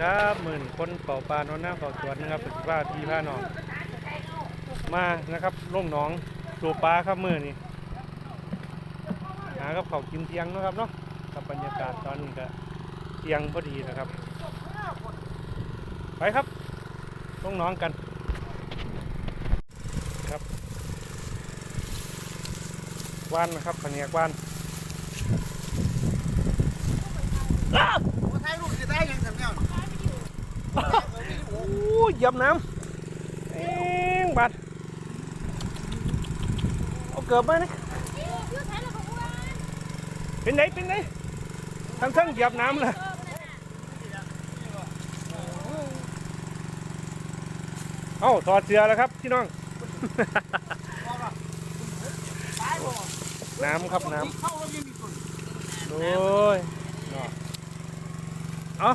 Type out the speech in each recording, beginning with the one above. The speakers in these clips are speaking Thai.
ครับหมื่นคนเป่าปลานอนหน้าเป่าสวนนะครับเป็นว่าพี่พาน้องมานะครับล่งหนองสูบปลาครับมือนี่หากับเขากินเทียงนะครับเนาะกับบรรยากาศตอนนี้ก็เทียงพอดีนะครับ ไปครับล่งหนองกันครับวานนะครับแผนกวานถ่ายรูปสิได้ยังสำเนียง โอ้เหยียบน้ำเอ็งบัดเอาเกือบมานะเป็นไงเป็นไงทั้งทั้งเหยียบน้ำเลยเอ้าถอดเสื้อแล้วครับพี่น้อง น้ำครับน้ำโอ้ยเอา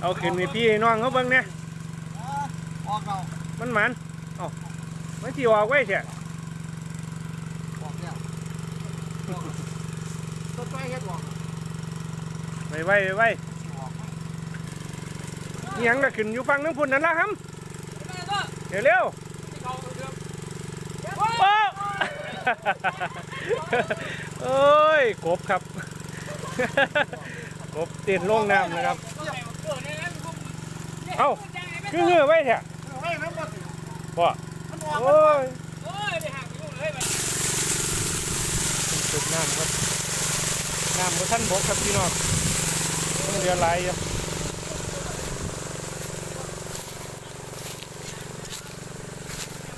เอาขึ้นในพี่น้องเขาเบิ่งเนี่ยออกเรามันหมันเอ้ามันที่ออกไว้เถอะออกแล้วต้นไม้เฮ็ดออกไว้ไว้ไว้ไว้อิหยังก็ขึ้นอยู่ฟังน้ำพุ่นนั่นละครับเร็วเร็วโอ้เอ้ยกบครับ กบเตียนลงน้ำนะครับ เอ้าคือเหือไว้เถอะเฮ้ยน้ำมันพ่อมันออกโอ้ยสุดน้ำครับน้ำบนท่านบกครับพี่น้องต้องเรือไหลอยู่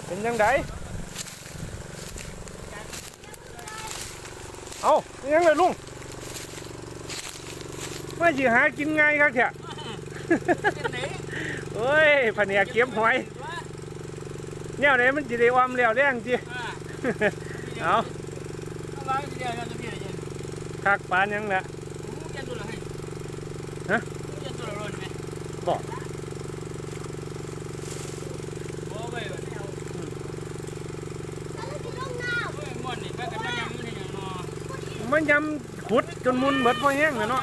เป็นยังไงเอาเป็นยังไงลุง มาสิหากินง่ายครับเถอะเอ้ยผนเนียกเก็บหอยเนี่ยไหนมันจะได้ออมแล้วแรงจีเอาคักปานยังแหละบอกมันยำขุดจนมุนเบิดพอแห้งเลยเนาะ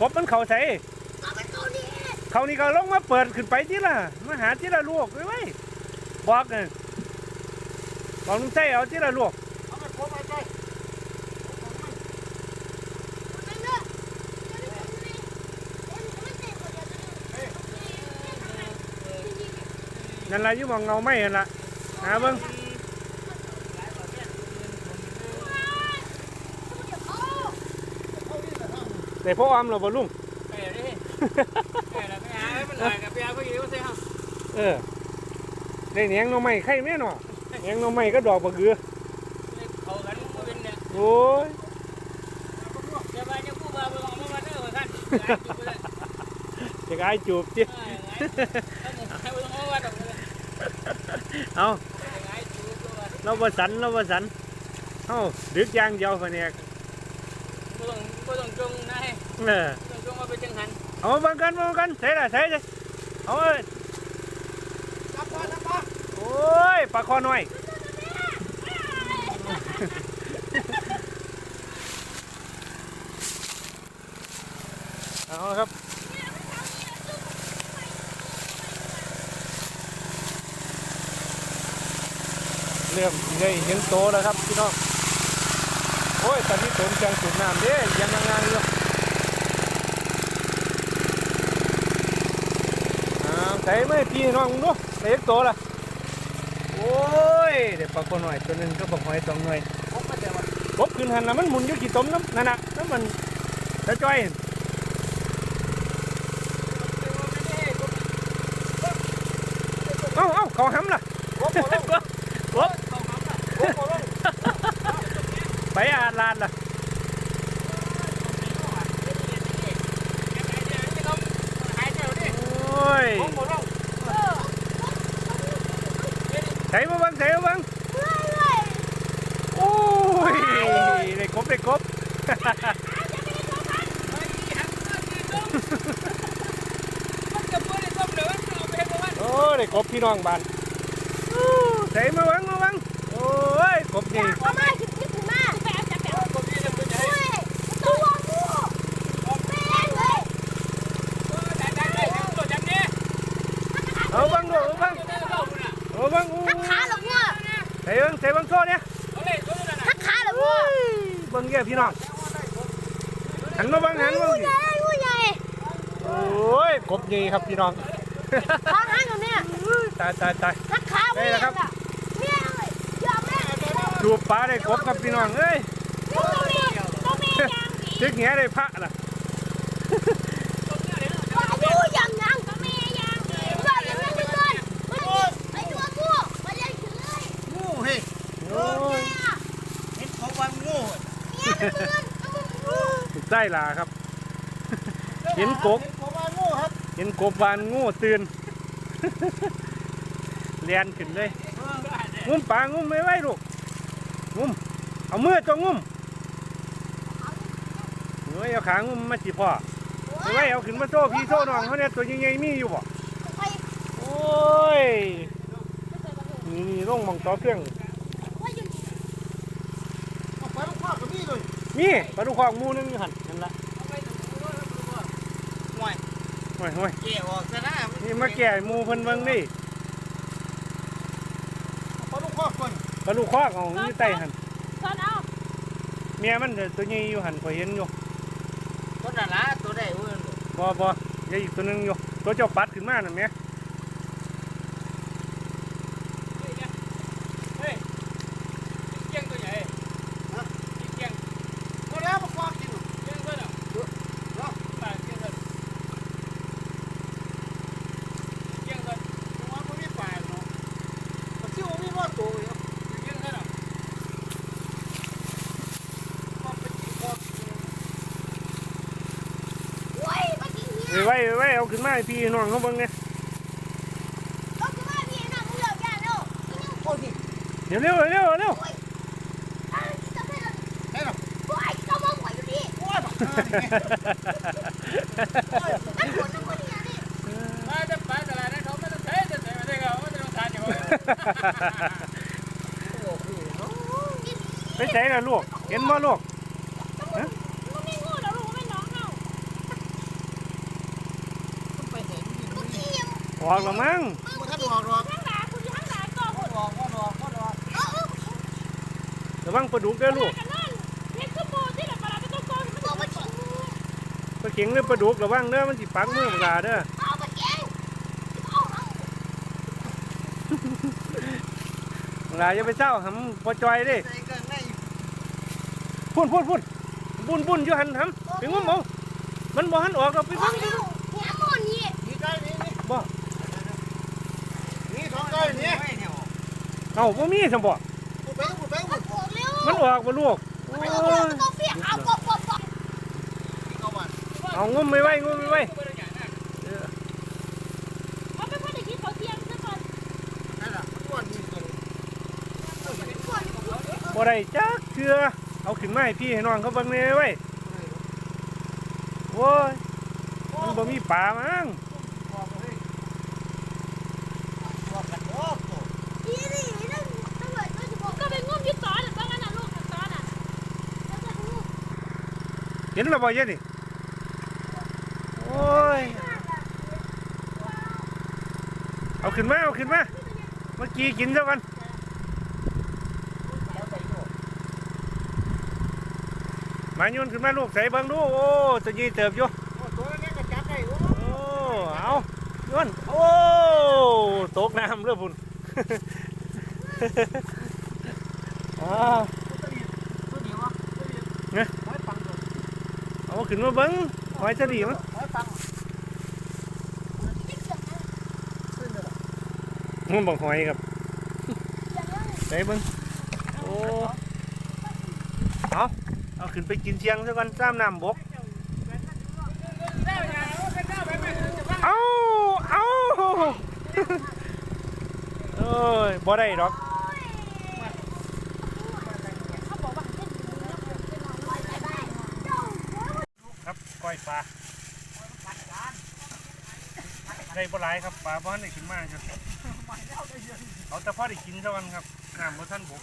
กบมันเข่าใส่เขานี่ก็ลงมาเปิดขึ้นไปที่ละมาหาที่ละลวกไว้ไว้บอกเลยบอกลุงใส่เอาที่ละลวกเอาไปโคไปใกล้นั่นละอยู่หมองเงาไม่เห็นละหาเบิ้ง แต่พ่อออมเราบ่ลุงเออได้เนียงหน่อไม้ไข่แม่หนอเนียงหน่อไม้ก็ดอกบะเกือเขากันเป็นเนี่ยโอ้ยจะกายจูบจิเอาเราบ่สันเราบ่สันเอ้าดึกอยางเดียวพะเนี่ย เออเอามาเบิ่งกันมาเบิ่งกันใส่ละใส่เลยเอาเอ้ยจับปลาจับปลาโอ้ยปลาคอน้อยเอาละครับเริ่มได้เห็นโตแล้วครับพี่น้อง โอ้ย ตอนนี้เติมเครื่องสูบน้ำเด้ยังงานอยู่อ้าวใส่ไม่พี่น้องมึงดูใส่เห็นโตละโอ้ย เดี๋ยวปลาคนหน่อยตัวหนึงก็บอกหอยสองหน่วยพกมาเดี๋ยวมันกบขึ้นหันนะมันหมุนอยู่กี่ต้มน้ำนั่นน่ะน้ำมันตะจ้อยเอ้าเอ้าเขาห้ำล่ะพกมาลงกบพกมาลงไป อาดลานล่ะยใส่มาบังใส่มาบังโอ้ยได้ครบได้ครบโอ้ได้ครบพี่น้องบ้านใส่มาบังมาบังโอ้ยครบดี เบังแย่พี่น้องหันมาเบังหันมาเบังโอ้ยครบนี่ครับพี่น้องตายตายตายดูปลาได้ครบครับพี่น้องเอ้ยตึกแง่ได้พระล่ะ งูเฮ้ย โอ้ย เห็นเขาว่างู ถูกได้ล่ะครับ เห็นกบเห็นเขาว่างูครับเห็นกบวานงูตื่น เลียนขึ้นเลย งุ้มปลางุ้มไม่ไหวลูกงุ้ม เอามือตัวงุ้มเฮ้ยเอาขางุ้มมาจีพ่อไม่ไหวเอาขึ้นมาโซ่พี่โซ่น้องเขาเนี่ยตัวใหญ่ๆมีอยู่บ่โอ้ย นี่นี่ร่องหมองต่อเครื่อง เอาไปลูกพ่อกับนี่เลยมีปลาดุกคอกหมูหนึงอยู่หันนั่นละ ห่วย โอ้ยโอ้ยเกี่ยวออกซะนะนี่มาแก่หมูเพิ่นเบิ่งนี่เอาลูกพ่อก่อนปลาดุกคอกของอยู่ใต้หันเมียมันเด้อตัวใหญ่อยู่หันข่อยเห็นอยู่ตัวนั้นละตัวใดเว้ยบ่บ่ยังอีกตัวหนึงอยู่ตัวเจ้าปัดขึ้นมานั่นแหม เฮ้ยเกี้ยงตัวใหญ่เกี้ยง ตัวแล้วมาควากิน เกี้ยงตัวน่ะเนาะปากเกี้ยงตัวเกี้ยงตัว ตัวมันมีปลายเนาะมันซิ่วมีว่าตัวอยู่ เกี้ยงตัวน่ะ มันเป็นกี่คน ไว้ไว้ไว้ เอาขึ้นมาให้พี่น้องเขาเบิ่งเนี่ยโอ้ยนี่เดี๋ยวเร็วเร็วเร็วได้หรอปลาจะปลาตลาดนั้นเขาไม่ต้องใช้แต่ใส่มาได้เขาไม่ต้องทานอย่างเงี้ยโอ้โหเนาะไปใส่ละลูกเห็นบ่ลูก มันไปเห็นดิมันนี่ ออกแล้วมั้งมันท่านออกหรอกออกก็ออกก็ออกระวังปลาดุกเด้อลูกปลาเข็งหรือปลาดุกระวังเด้อมันสิปักมือปลาเด้อปลาอย่าไปเศร้าหำพอจอยเด้ใส่กันได้พุ่นพุ่นพุ่นบุญบุญอยู่หันหำไปงุ้มเอามันบ่หันออกเราไปเบิ่ง นี่ใกล้นี่นี่ บ่ นี่ท้องใกล้นี่เอาบ่มีซั่นบ่กูไปกูไปกูมันออกบ่ลูกโอ้ยเข้ามาเอางุ้มไม่ไหวงุ้มไม่ไหวนั่นแหละก้อนนี่บ่ได้จักเทื่อเอาขึ้นมาให้พี่ให้น้องเขาเบิ่งแหน่ไว้โอ้ยมันบ่มีปลามั้ง บอกเลยบอกกันโอ้โห เห็นแล้วบ่เยอะนี่ โอ้ย เอาขึ้นมา เอาขึ้นมา เมื่อกี้กินซะก่อนมาโยนขึ้นมาลูกใส่เบิ่งดู โอ้ตัวนี้เติบอยู่โอ้ เอาโยนโอ้ ตกน้ำเรือพุ่นอ้าวนี้วะเนี่ยไม่ฟังเลย เอาขึ้นมาเบิ้งหอยจะดีมั้งไม่ฟังขึ้นเลยมันบอกหอยครับใส่เบิ้งโอ้เอาเอาขึ้นไปกินเชียงซะก่อนซ้ำน้ำบกเอาเอาเอ้ยบ่ได้ดอก เขาบอกว่าเส้นอยู่แล้วเป็นน้อยไปบ้าน ครับก้ อยปลาได้บ่หลายครับปลาบ่ทันได้กินมากครับเอาแต่พอได้กินเท่านั้นครับน้ำบ่ทันบก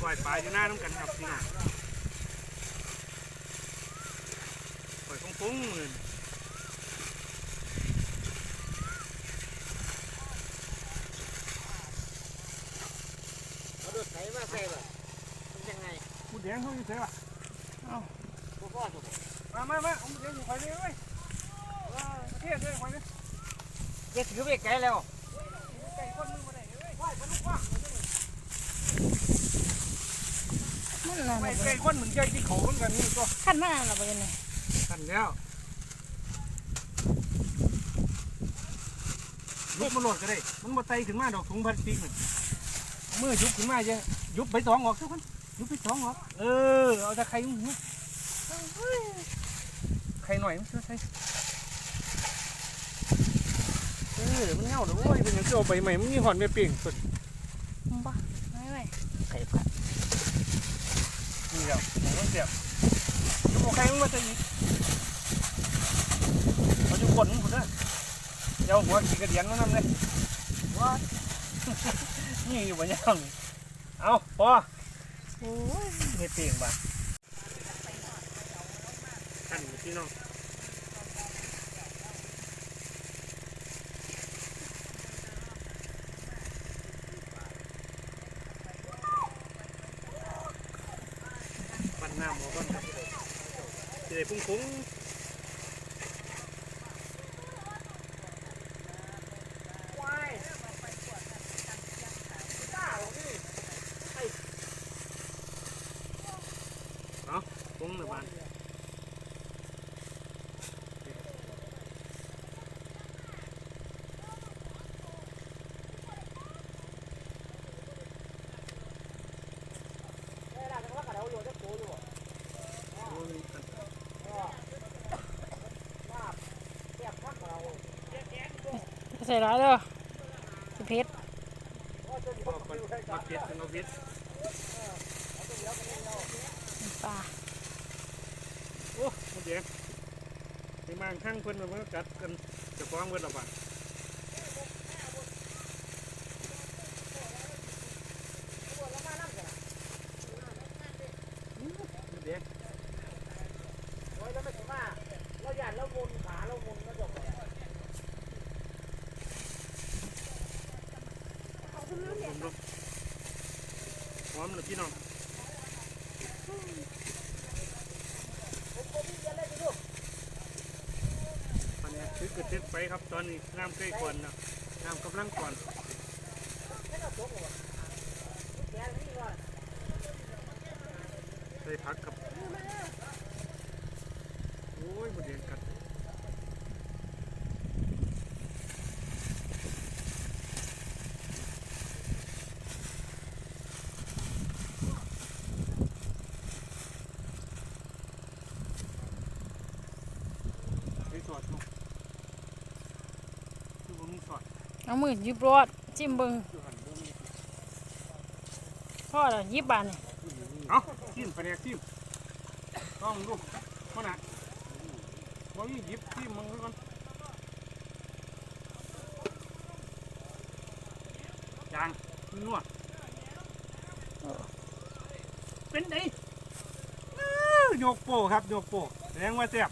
ก้อยปลาอยู่หน้าน้ำกันครับพี่น้องก้อยฟุ้งๆเลยเอาดูใส่มาใส่แบบมันยังไงกูแดงเขาอยู่ไสล่ะกูพ่อถูก มามามาเอาหมูแดงอยู่ไข่เลยเว้ยเออประเทศเลยไข่เลย เย็ดถือไปไกลแล้ว ไก่คนมือมาได้เว้ยไหวมันลูกว่า มันน่ะไม่ไก่คนเหมือนไก่ที่เขาเหมือนกันนี่ก็ขั้นมาน่ะบ่กันนี่ทันแล้วยุบมันโหลดก็ได้ มันมาไตขึ้นมาดอกถุงพลาสติกน่ะเมื่อยุบขึ้นมาจะยุบใบตองออกทุกคนยุบใบตองออก เออ เอาแต่ไข่มึงยุบไข่หน่อยมันช่วยใส่เออ มันเงาเลยโอ้ยเป็นอย่างที่เอาใบใหม่มันมีหอนไปเปลี่ยนสุดมึงบ่ไม่ไม่ไก่ผัด นี่แล้วผมต้องเสียบยุบเอาไข่มึงมาจะอีกเอาจุกคนมึงคนเด้อเดี๋ยวหัวขีกระเดียนมานนั่นเลยว้านี่อยู่บนย่างเอาพอโอ้ยเฮ็ดเตียงบ้าท่านพี่น้องปั่นน้ำหมอก่อนครับจะได้ พุ่งๆเอาพุ่งหนึ่งบานโอ้ยอัน ใส่ร้ายเด้อสิเพชรพ่อก่อนมาเก็ดกันเอาเบ็ดปลาโอ้หมดแดงไปมางข้างเพิ่นมันก็กัดกันเจะฟ้าของเพิ่นและบาดหมดแดง โอ้ยแล้วไม่ถึงว่าเราหยาดเรามุนขาเรามุนก็จบเลย ผมลงพร้อมเลยพี่น้อง คือเกิดเท็ดไปครับตอนนี้น้ำใกล้ก่อนนะน้ำกำลังก่อนใส่พักครับ โอ้ยหมดแดงกด ไปสอดลูกคือผมมีสอด เอามือยิบรถจิ้มเบิงอยู่หันเบิ่งพ่อละหยิบบาทนี่เอ้าทิมแผนกทิมต้องลูกขนาดบ่มีหยิบทิมมึงไว้ก่อนจางนัวเป็นไงอื้อยกโป้ครับโยกโป้แสดงว่าแซ่บ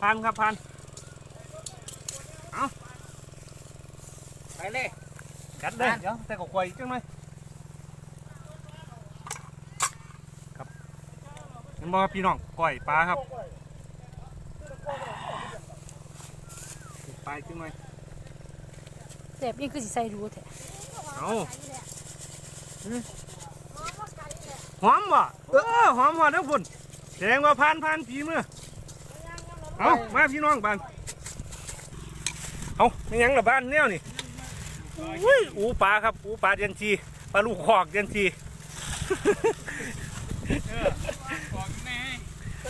พันครับพัน ไปเลยกัดเลยเดี๋ยวแต่ก็ควายจังไหมครับเห็นบ่ครับพี่น้องก้อยปลาครับปลาจังไหมเจ็บนี่คือสิใส่รู้แท้เอาหอมบ่เออหอมหอมทั้งฝุ่นแสดงว่าผ่านผ่านผีมือเอามาพี่น้องบ้านเอาไม่ยังละบ้านแนวนี่ อุ้ยอูปลาครับ อูปลาเดียนจีปลาลูกคอกเดียนจีบอกแม่เ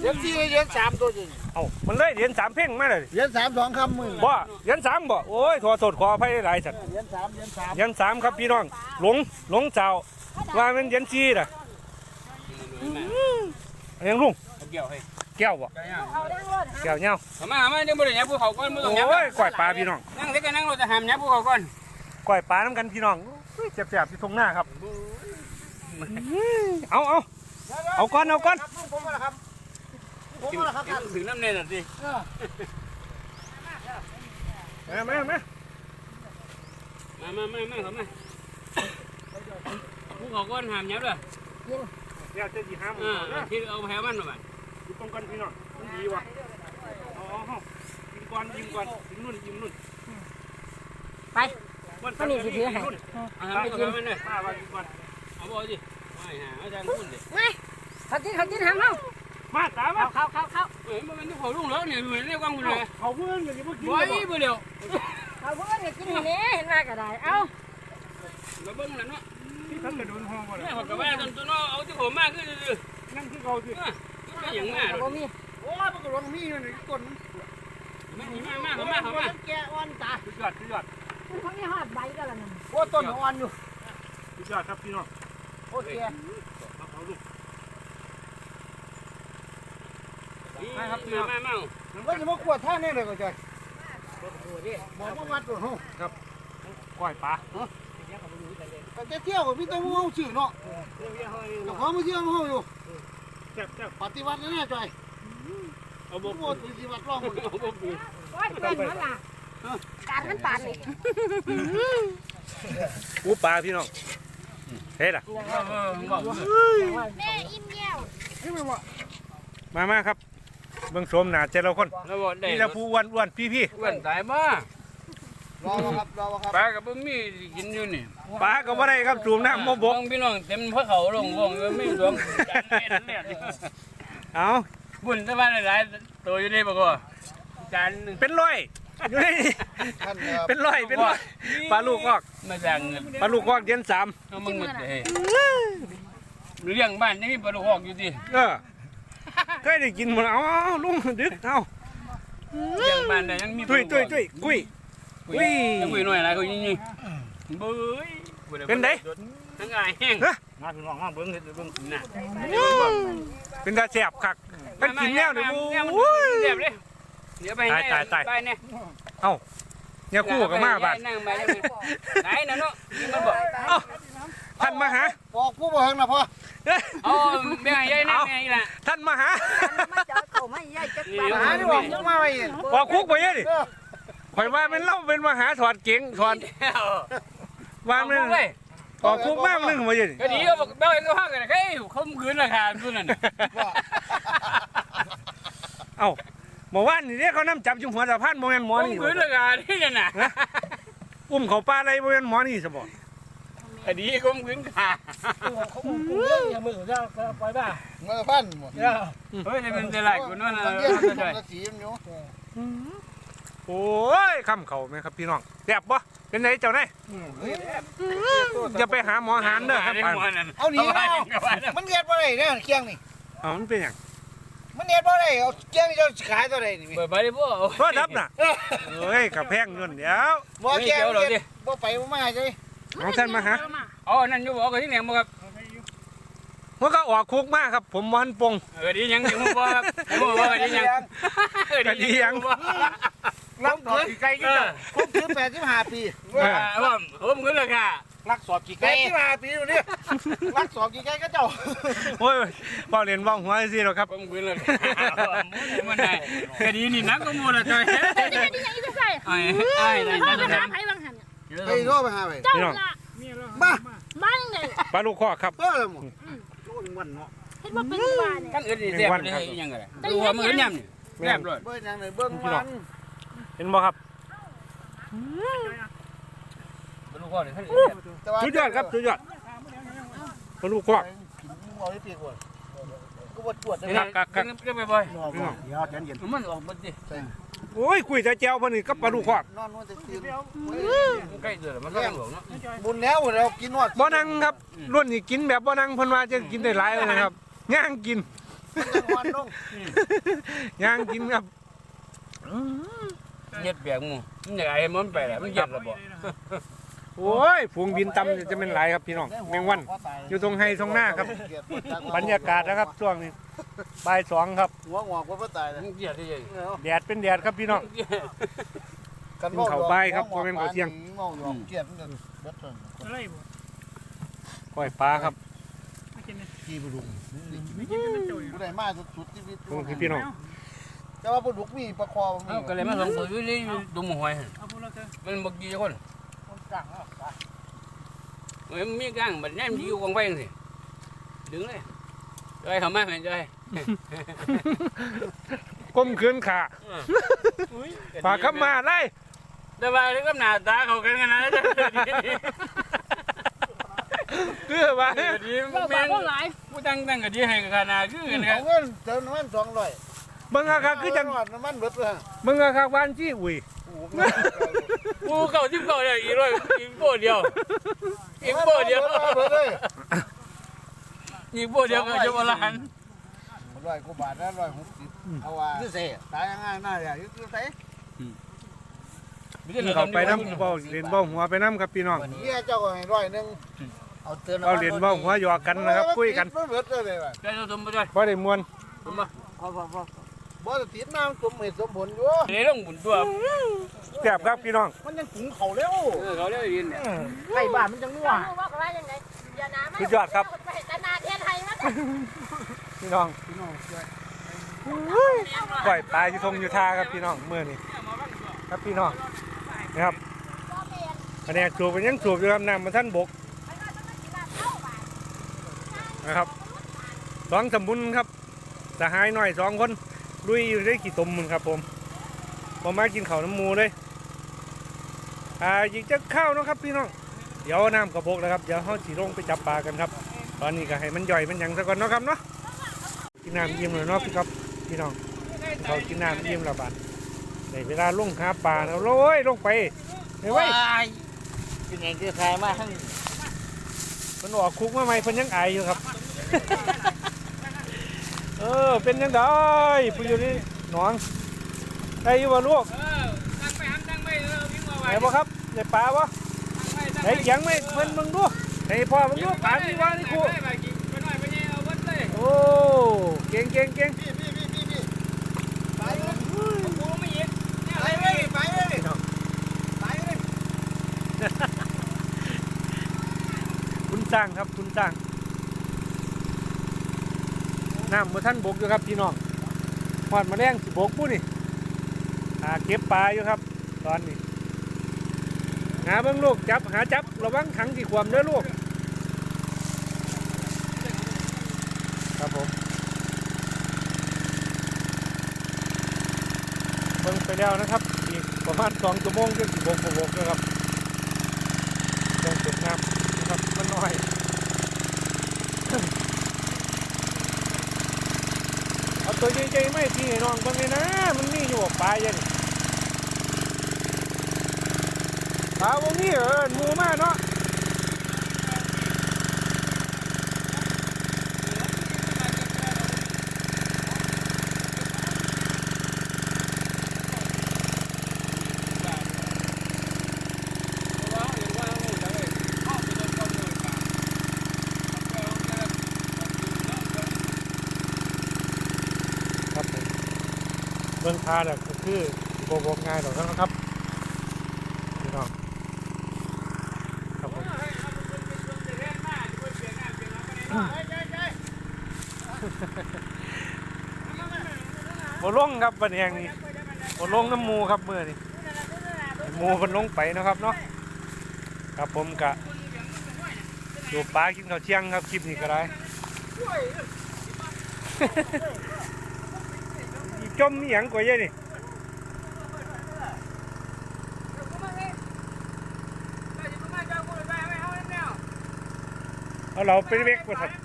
เหรียญสี่เหรียญสามตัวจริงเอ้ามันเลยเหรียญสามเพ่งมาเลยเหรียญสามสองคำมือบ่เหรียญสามบ่โอ้ยขอโทษขออภัยหลายสัตว์เหรียญสามเหรียญสามเหรียญสามครับพี่น้องหลงหลงเจ้าว่ามันเหรียญสี่น่ะอันยังลุงเกี่ยวให้ แก้วบ่เอาดังรถแก้วเงาทำไมทำไมเดี๋ยวบ่ได้ยับภูเขาก่อนบ่ต้องยับโอ้ยกล้วยปลาพี่น้องนั่งเด็กก็นั่งรถจะหามยับภูเขาก่อนกล้วยปลาน้ำกันพี่น้องอุ้ยแสบๆที่ทงหน้าครับเอาเอาเอาก้อนเอาก้อนครับลุงผมมาแล้วครับผมมาแล้วครับท่านถึงน้ำเนยน่ะสิมามามามามามามาเข้ามาภูเขาก่อนหามยับเลยเดี๋ยวจะดีห้ามอ่าที่เอาแพ้มันมาอยู่ ตรงกันพี่น้องมันดีว่ะเอาเอาเอายิงก่อนยิงก่อนยิงนุ่นยิงนุ่นไปมันมันนี่สิถือให้เอาทำไปกินมันเลยมาว่ายิงก่อนเอาบ่สิไม่หาอาจารย์พูดดิไงเขากินเขากินหางเขามาตามมาเขาเขาเขาเอ้ยมันเป็นภูเขาลุงแล้วเนี่ยเหมือนเรียกว่าคุณเลยเขาเพื่อนอย่างนี้เมื่อกี้บ่อยบ่เดียวเขาเพื่อนกินนี่เห็นว่าก็ได้เอามาเบิ่งแล้วเนาะที่ท่านกระโดนห้องก่อนเนี่ยเขาก็ว่าจนตัวเนาะเอาที่ผมมากขึ้นซื่อนั่งที่เขาสิ ๆอ่อย่างมากบ่มีโอ้ยมันก็ร้องมีอยู่ในก้นมันมามาเข้ามาเข้ามาแกอ่อนตาสุดยอดสุดยอดมันเขามีหอดใบกันล้วนั่นโอ้ต้นอ่อนอยู่สุดยอดครับพี่น้องโอ้แก่เอาเอาลูกมาครับมามามาว่าจะมากวดท่านี่เลยก็จอยบอกว่าวัดตัวห้องกล้วยปลาแต่จะเที่ยวกับพี่ต้องห้องชื่อเนาะเดี๋ยวเขามาเที่ยวห้องอยู่ แซ่บแซ่บปฏิวัติแน่จอยเอาบโอ้กโหปฏิวัติร้องหมดโอ้ยเป็นมันล่ะการมันปานนี่ปูปลาพี่น้องเฮ้ยล่ะแม่อิ่มแย้วมามาครับเบิ่งโสมหนาเจ้าคนแล้วบ่ได้นี่ละผู้อ้วนอ้วนพี่พี่อ้วนตายบ่ รอครับรอครับปลากับบ่มีกินอยู่นี่ปลาก็บ่ได้ครับจูมน้ำบ่บกพี่น้องเต็มพระเขาลงวงก็ไม่หลวงจานแม่นั่นแหละเอาบุญแต่ว่าหลายๆตัวอยู่นี่บ่ก็จานนึงเป็นร้อยอยู่นี่ท่านครับเป็นร้อยเป็นร้อยปลาลูกออกมาจากเงินปลาลูกออกเดือนสามเอามึงหมดเลยเลี้ยงบ้านนี่มีปลาลูกออกอยู่ดิเออเคยได้กินหมดเอาเอาลุงดึกเอาเลี้ยงบ้านได้ยังมีตุ้ยตุ้ยตุ้ยกุ้ย กุ้ยกุ้ยหน่อยอะไรเขายิงยิงเบ้ยเป็นไดทั้งอายแห้งมาพี่น้องมาเบิ่งเฮ็ดเบิ่งน่ะเป็นตาแซ่บคักกันกินแล้วเนี่ยโอ้ยเรียบเลยเดี๋ยวไปให้ตายตายไปเนี่ยเนี่ยคู่กับมาบาดนั่งไปไหนนะเนาะมันบอกเอ้าท่านมาหาบอกผู้บ่เฮงนะพ่อเอาแม่ใหญ่นั่งไงล่ะท่านมาหามาเจอเขาไม่ใหญ่จักนี่ปานหาที่บอกยังมาไม่เห็นออกคุกไปยังดิ ข่อยว่ามันเล่าเป็นมาหาถอดเก๋งถอดว่ามันเว้ยออกคุกมากนึงมายังดิก็ดีก็บอกเบ้าก็ห้างกันเฮ้ยเขาคืนราคาตัวนั้นเอ้าเมื่อวานนี่เด้เขานำจับจุ่มหัวสะพานโมเมนหมอเขานี่คืนราคาที่นั่นน่ะอุ้มเขาป้าอะไรโมเมนหมอนี่สบอก็ดีเขาคืนค่าเมื่อพันหมดเฮ้ยมันจะไหลกูนั่นนะตอนเย็นมันจะสีมันอยู่ โอ้ยคำเขาไหมครับพี่น้องแซ่บบ่เป็นไงเจ้านายจะไปหาหมอหานเด้อครับปานเอาหนีแล้วมันเน็ตบ่ได้เนี่ยเคียงนี่ เอามันเป็นหยังมันเน็ตบ่ได้เอาเคียงนี่จะขายตัวใดนี่เปิดไปดิบ่โทษครับน่ะเอ้ยกับแพงเงินเดี๋ยวบ่แก้วบ่ไปบ่มาใช่ของท่านมาหาอ๋อนั่นอยู่บอกกับที่ไหนบ่ครับมันก็ออกคุกมากครับ ผมมันปงเออดียังอยู่บ่ครับบ่ว่าดียังเออดียัง รักเกินไกลก็จะครบถึง85ปีว่าผมผมคืนราคารักสอบกี่ไก่85ปีอยู่นี่รักสอบกี่ไก่ก็เจ้าโอ้ยเบาเรียนว่างหัวสิหรอกครับผมคืนราคามันได้ก็ดีนี่นักก็มูละจอยนี่นี่ยังจะใส่ไอ้ไอ้นั่นพ่อนั่นไปหานั่นไผบางหันไปโทรไปหาไปเจ้าพี่น้องล่ะมาบ้านเลยปลาลูกคอกครับเออหมดโอ้ยวันเนาะเฮ็ดบ่เป็นบ้านเนี่ยกันอื่นนี่เสียบเลยยังไงดูว่ามือเนี่ยเรียบร้อยเบิ่งยังเลยเบิ่งวัน เห็นบ่ครับลูกพ่อเนี่ยสุดยอดครับสุดยอดปลาลูกคอกเอาได้ปีกว่ากูบ่ปวดเลยกักกักกักก็ไปบ่อยนอนเดี๋ยวเย็นเย็นมันออกบัดดิโอ้ยคุยแต่แจวพอนี่กับปลาลูกคอกนอนนอนจะตื่นใกล้เดือดมันก็หลงเนาะบุญแล้วเรากินนวดบ่นั่งครับรุ่นนี้กินแบบบ่นั่งเพิ่นว่าจะกินได้หลายเลยครับย่างกินจังหวัดลงย่างกินครับ เย็ดแบกหมูมันอยากให้มันไปแหละมันเย็ดระบ่โอ้ยฝูงบินตำจะเป็นหลายครับพี่น้องแมงวันอยู่ตรงไฮตรงหน้าครับ บรรยากาศนะครับช่วงนี้บ่ายสองครับหัวงอกว่าบ่ตายเลยมันเย็ดที่ยังแดดเป็นแดดครับพี่น้องกินข้าวใบครับบ่แม่นข้าวเที่ยงเมาหยอกเกลียดมันกันเบิดซั่นอะไรบ่ก้อยปลาครับไม่กินเลยขี้บ่ดุงไม่กินเป็นเจ้าอยู่ผู้ใดมาสุดๆชีวิตตรงที่พี่น้อง แต่ว่าบ่ดุกมีประคอมีเอาก็เลยมาลงตัวอยู่นี่อยู่ดุมหอยหั่นเอาพวกเราเถอะมันบ่กี่คนจังอะเอ้ยมันมีกลางบัดนี้มันอยู่กองไฟจังซี่ดึงเลยจอยเข้ามาแม่นจอยก้มคืนขาฝากเข้ามาไล่แต่ว่านี่ก็หน้าตาเขากันกันนะเพื่อว่าดีว่าแม่บาปงว่าหลายผู้ตั้งตั้งก็ดีให้กันขนาดคือกันคเอารับเงินเติมน้ำมัน200 เบิ่งอาคาคือจังน้ำมันเบิดเลยเบิ่งอาคาบ้านจี้อุ้ยกูเก่าที่เก่าได้อีกร้อยอีกโบเดียวอีกโบเดียวเบิดเลยอีกโบเดียวก็จะบ่ล้านร้อยกว่าบาทนะร้อยหกสิบเอาว่าคือเซ่ตายง่ายๆน่าอย่าคือเซ่กินเขาไปน้ำเบ้าเรียนเบ้าหัวไปน้ำครับพี่น้องเฮียเจ้าก็ให้ร้อยหนึงเอาเตือนเอาเรียนเบ้าหัวหยอกกันนะครับคุยกันเบิดเลยว่ะใช่สมบูรณ์บ่ได้มวนผมบ่บ่ได้ติดน้ำสมเหตุสมผลอยู่เดี๋ยวต้องบุญตัวแซ่บครับพี่น้องมันยังถุงเขาแล้วเออเขาเรียกดินเนี่ยไก่บ้านมันจังนัวรู้ว่ากันว่ายังไงอย่าน้ำสุดยอดครับไปตนาเทียนไทยมั้งพี่น้องก้อยปลาอยู่ทงอยู่ท่าครับพี่น้องมื้อนี้ครับพี่น้องนะครับอันนี้สูบเป็นยังสูบอยู่ครับน้ำมันท่านบกนะครับสองสมบุญครับสหายหน่อยสองคน ลุยอยู่ได้กี่ตมมึงครับผมผมมากินข้าวน้ำหมูเลยอ่าอีกจะข้าวเนาะครับพี่น้องเดี๋ยวน้ำกระบกแล้วครับเดี๋ยวเขาสีลงไปจับปลากันครับ ตอนนี้ก็ให้มันย่อยมันหยังซะก่อนเนาะครับเนาะกินน้ำเยี่ยมเลยเนาะพี่ครับพี่น้องเขากินน้ำเยี่ยมและบาดในเวลาลงหาปลาแล้วโอ้ยลงไปเฮ้ยเว้ยเป็นไงคือใครมาทั้งมันออกคุกมาใหม่เพิ่นยังอายอยู่ครับเออเป็นยังไงผู้อยู่นี่หนองได้อยู่บ่ลูกเออตั้งไปหันตั้งไปเออวิ่งมาไหไว้นบ่ครับได้ปลาบ่ตั้งไปตั้งได้เสียงไหมเพิ่นมึงดูให้พ่อมึงดูปลาที่ว่านี่ครูไปกินไปหน่อยไปเนี่ยเอาเบิดเลยโอ้เก่งเก่งเก่งพี่พี่พี่พี่พี่ไปเลยกูไม่ยินไปเลยไปเลยไปเลยคุณสร้างครับคุณสร้าง น้ำบ่ท่านบกอยู่ครับพี่น้องหอดมาแรงสิบกปุ้นี่หาเก็บปลาอยู่ครับ ตอนนี้หาเบิ่งลูกจับหาจับระวังถังที่ความเด้อลูก ครับผมเบิ่งไปแล้วนะครับ อีกประมาณสองชั่วโมงจนสิบกบกนะครับเดินเก็บน้ำนะครับมันน้อย เอา ตัวใหญ่ๆไม่พี่น้องเบิ่งเลยนะ มันมีอยู่บ่ปลาเยันปลาวงนี้เออหมูมาเนาะ เบิ่งพาแบบก็คือโบกง่ายหรอกนะครับพี่น้องครับผมโบลงครับบันแหงนี่โบลงน้ำหมูครับมือนี่ให้หมูมันลงไปนะครับเนาะครับผมกะดูปลากินข้าวเที่ยงครับคลิปนี้ก็ได้อี จมนี่หยังกว่าเยอะนี่เอาเราไปเวกว่าสัตว์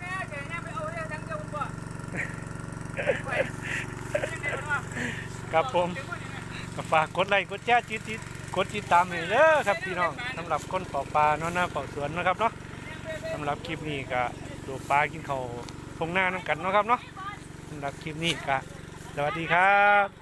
ครับผมก็ฝากกดไลค์กดแชร์จิตติดกดติดตามให้เด้อครับพี่น้องสำหรับคนเป่าปลาเนาะหน้าเป่าสวนนะครับเนาะสำหรับคลิปนี้ก็ดูปลากินข้าวทงหน้าน้ำกันเนาะครับเนาะสำหรับคลิปนี้กะ สวัสดีครับ